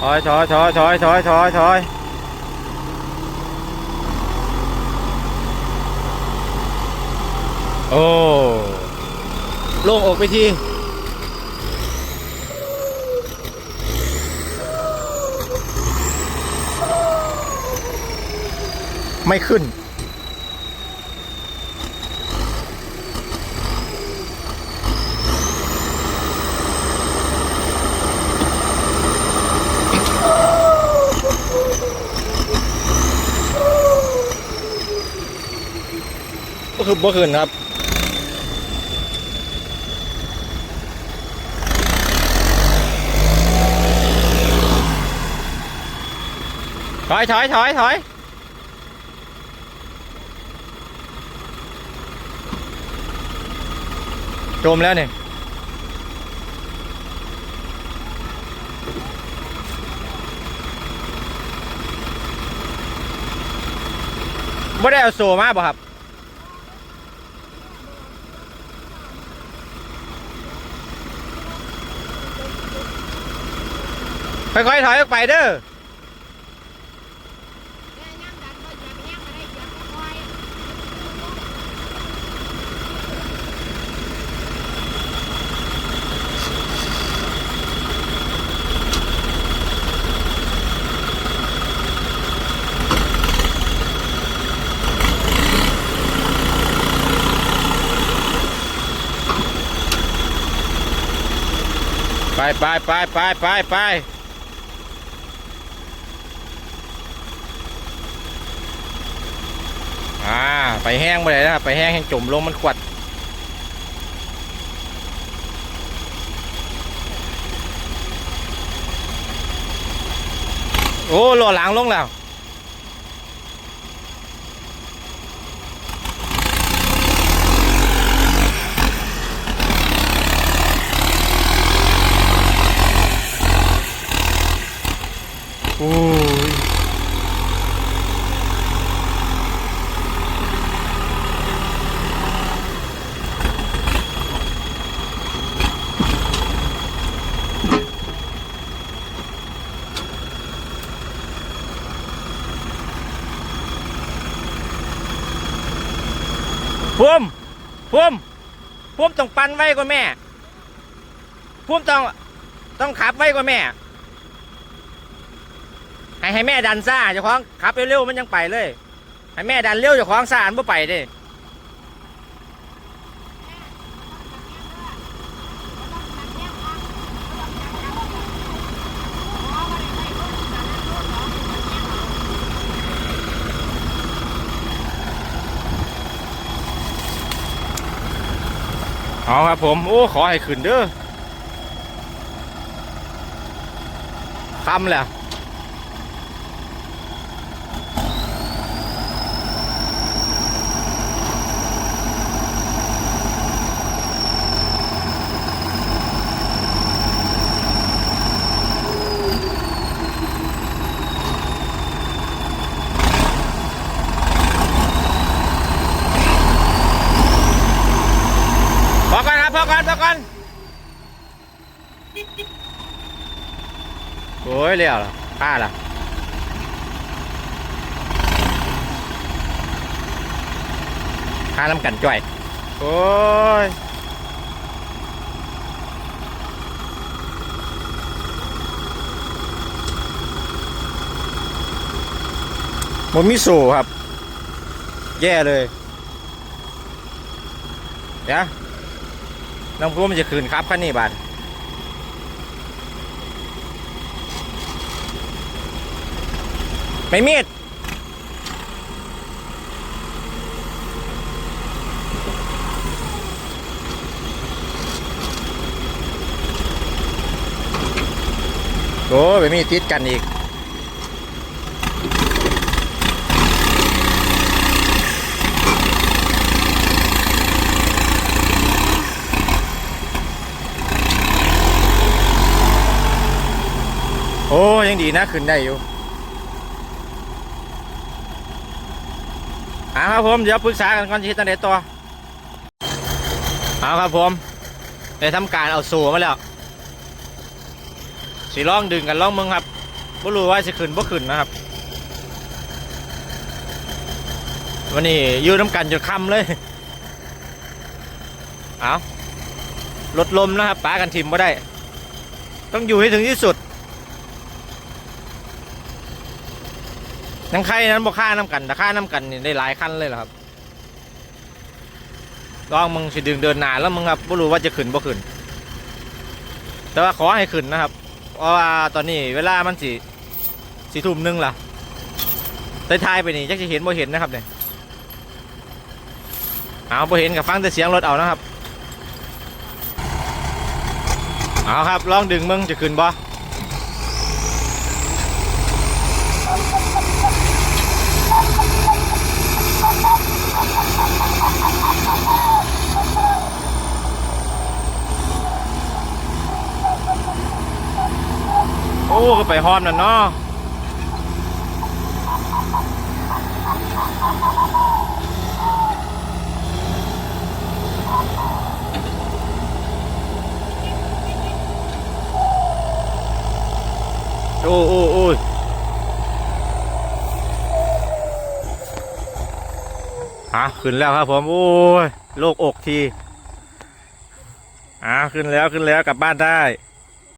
ถอยถอยถอยถอยถอยถอยถอยโอ้ โล่งอกไปทีไม่ขึ้น ก็คือบ่ขึ้นครับถอยถอยถอยถอยจมแล้วเนี่ยไม่ได้เอาโซมาบ่ครับ ค่อยๆถอยออกไปเด้อไปไปไปไปไปไป อ่า ไปแห้งไปเลยนะครับ ไปแห้งแห้งจมลงมันขวัด โอ้หล่อหลังลงแล้วโอ้ย พุ่มพุ่มพุ่มต้องปันไว้กว่าแม่พุ่มต้องต้องขับไว้กว่าแม่ ให้ให้แม่ดันซ่าเจ้าของขับเร็วๆมันยังไปเลย ให้แม่ดันเร็วเจ้าของซ่าอันบ่ไปเด้ เอาครับผม โอ้ ขอให้ขึ้นเด้อคำแหละ พอก่อนครับพอก่อนพอก่อน โอ้ยเลี้ยวเหรอฆ่าล่ะฆ่าน้ำกันจ่อย โอ้ยมันมีโซครับ แย่เลยเดี๋ยวน้องพูมันจะคืนครับคันนี้บาท ไม่มีดโอ้ไม่มีติดกันอีกโอ้ยังดีนะขึ้นได้อยู่ เอาครับผมเดี๋ยวปรึกษากันก่อนที่จะเด็ดต่อเอาครับผมได้ทำการเอาสูมาแล้วสีล่องดึงกันล่องมึงครับบ่รู้ว่าจะขึ้นบ่ขึ้นนะครับ วันนี้ยู่น้ำกันจนค่ำเลยเอาลดลมนะครับป้ากันทิมบ่ได้ ต้องอยู่ให้ถึงที่สุด นังใครนั้นบ่ค่าน้ำกันแต่ค่าน้ำกันนี่ได้หลายขั้นเลยเหรอครับลองมึงสิดึงเดินหนาแล้วมึงครับบ่รู้ว่าจะขึ้นบ่ขึ้น แต่ว่าขอให้ขึ้นนะครับ เพราะว่าตอนนี้เวลามันสี่สี่ทุ่มหนึงล่ะท้ายไปนี่จักจะเห็นบ่เห็นนะครับเนี่ยเอาบ่เห็นกับฟังแต่เสียงรถเอานะครับ เอาครับลองดึงมึงจะขึ้นบ่ อ้ก็ไปฮอมนั่นเนาะโอ้โอ้โอ้ยอะขึ้นแล้วครับผมโอ้ยโลกอกทีอะขึ้นแล้วขึ้นแล้วกลับบ้านได้